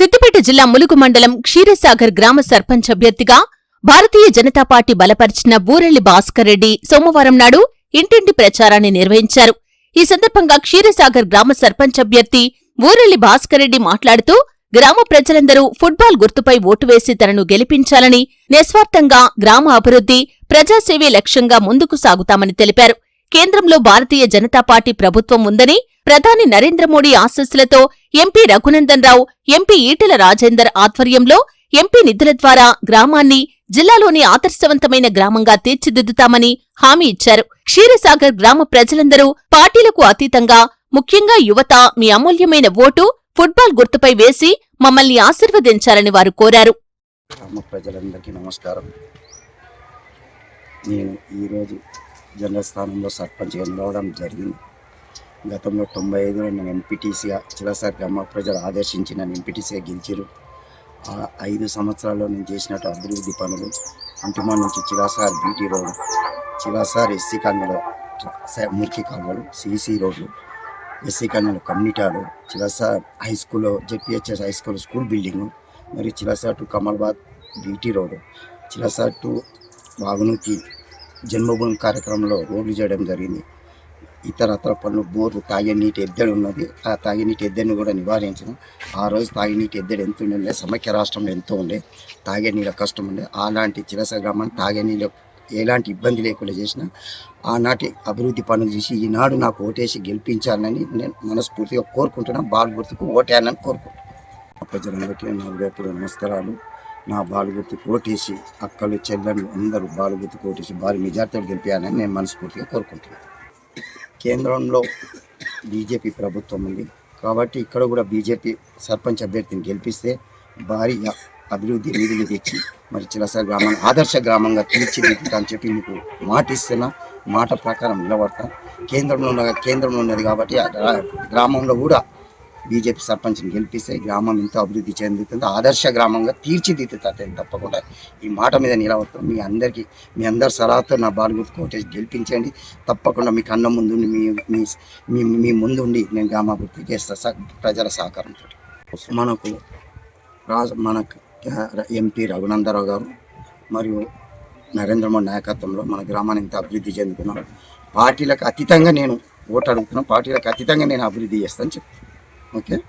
సిద్దిపేట జిల్లా ములుగు మండలం క్షీరసాగర్ గ్రామ సర్పంచ్ అభ్యర్థిగా భారతీయ జనతా పార్టీ బలపరిచిన బూరెల్లి భాస్కర్ రెడ్డి సోమవారం నాడు ఇంటింటి ప్రచారాన్ని నిర్వహించారు. ఈ సందర్భంగా క్షీరసాగర్ గ్రామ సర్పంచ్ అభ్యర్థి బూరెల్లి భాస్కర్ రెడ్డి మాట్లాడుతూ గ్రామ ప్రజలందరూ ఫుట్బాల్ గుర్తుపై ఓటు వేసి తనను గెలిపించాలని నిస్వార్థంగా గ్రామ అభివృద్ధి ప్రజాసేవే లక్ష్యంగా ముందుకు సాగుతామని తెలిపారు. కేంద్రంలో భారతీయ జనతా పార్టీ ప్రభుత్వం ఉందని ప్రధాని నరేంద్ర మోడీ ఆశస్సులతో ఎంపీ రఘునందన్ రావు ఎంపీ ఈటెల రాజేందర్ ఆధ్వర్యంలో ఎంపీ నిధుల ద్వారా గ్రామాన్ని జిల్లాలోని ఆదర్శవంతమైన గ్రామంగా తీర్చిదిద్దుతామని హామీ ఇచ్చారు. క్షీరసాగర్ గ్రామ ప్రజలందరూ పార్టీలకు అతీతంగా ముఖ్యంగా యువత మీ అమూల్యమైన ఓటు ఫుట్బాల్ గుర్తుపై వేసి మమ్మల్ని ఆశీర్వదించాలని వారు కోరారు. గ్రామ ప్రజలందరికీ నమస్కారం. నేను ఈరోజు జనరల్ స్థానంలో సర్పంచ్గా నిలవడం జరిగింది. గతంలో తొంభై ఐదులో నేను ఎంపీటీసీగా చిలసారి గ్రామ ప్రజలు ఆదర్శించి నన్ను ఎంపీటీసీగా గెలిచారు ఆ ఐదు సంవత్సరాల్లో నేను చేసినట్టు అభివృద్ధి పనులు అంటుమా నుంచి Chilasar BT road Chilasar SC కాలనీలో మురికి కాలువలు సిసి రోడ్లు ఎస్సీ కాలనీలో కమ్యూనిటాలు చిలాసార్ హై స్కూల్లో JPHS high school school building మరియు Chilasar to Kamalabad BT road Chilasar to వాగునూకి Janmabhoomi కార్యక్రమంలో రోడ్లు చేయడం జరిగింది. ఇతరత్ర పనులు బోర్లు తాగే నీటి ఎద్దడి ఉన్నది. ఆ తాగే నీటి ఎద్దడిని కూడా నివారించడం. ఆ రోజు తాగే నీటి ఎద్దడి ఎంత ఉండే సమైక్య రాష్ట్రంలో ఎంతో ఉండే తాగే నీళ్ళ కష్టం ఉండే అలాంటి చిరస గ్రామాన్ని తాగే నీళ్ళ ఎలాంటి ఇబ్బంది లేకుండా చేసిన ఆనాటి అభివృద్ధి పనులు చూసి ఈనాడు నాకు ఓటేసి గెలిపించాలని నేను మనస్ఫూర్తిగా కోరుకుంటున్నాను బాల్ గుర్తుకు ఓటేయాలని కోరుకుంటున్నాను ప్రజలందరికీ నా ఉదయపూర్వ నమస్కారాలు. నా బాలు కోటేసి అక్కలు చెల్లెళ్ళు అందరూ బాలు కోటేసి భారీ మెజార్టీలు గెలిపించాలని నేను మనస్ఫూర్తిగా కోరుకుంటున్నాను. కేంద్రంలో బీజేపీ ప్రభుత్వం ఉంది. కాబట్టి ఇక్కడ కూడా బీజేపీ సర్పంచ్ అభ్యర్థిని గెలిపిస్తే భారీ అభివృద్ధి నిధులు తెచ్చి మరి చిలస గ్రామం ఆదర్శ గ్రామంగా తీర్చిదిద్దుతా అని చెప్పి మీకు మాట ఇస్తున్నా మాట ప్రకారం నిలబడతా. కేంద్రంలో ఉన్న కేంద్రంలో ఉన్నది కాబట్టి ఆ గ్రా- గ్రామంలో కూడా బీజేపీ సర్పంచ్ని గెలిపిస్తే గ్రామం ఎంతో అభివృద్ధి చెందుతుంది. ఆదర్శ గ్రామంగా తీర్చిదిద్దుతుంది తప్పకుండా. ఈ మాట మీద నిలబడతాం మీ అందరికీ మీ అందరి సలహాతో నా బాలుగుర్తు కోటేసి గెలిపించండి. తప్పకుండా మీ కన్న ముందు మీ మీ మీ ముందుండి నేను గ్రామాభివృద్ధి చేస్తా ప్రజల సహకారంతో మనకు రాజ మనకు ఎంపీ రఘునందరావు గారు మరియు నరేంద్ర మోడీ నాయకత్వంలో మన గ్రామాన్ని ఇంత అభివృద్ధి చెందుతున్నాం. పార్టీలకు అతీతంగా నేను ఓటు అడుగుతున్నాం పార్టీలకు అతీతంగా నేను అభివృద్ధి చేస్తాను చెప్తాను okay?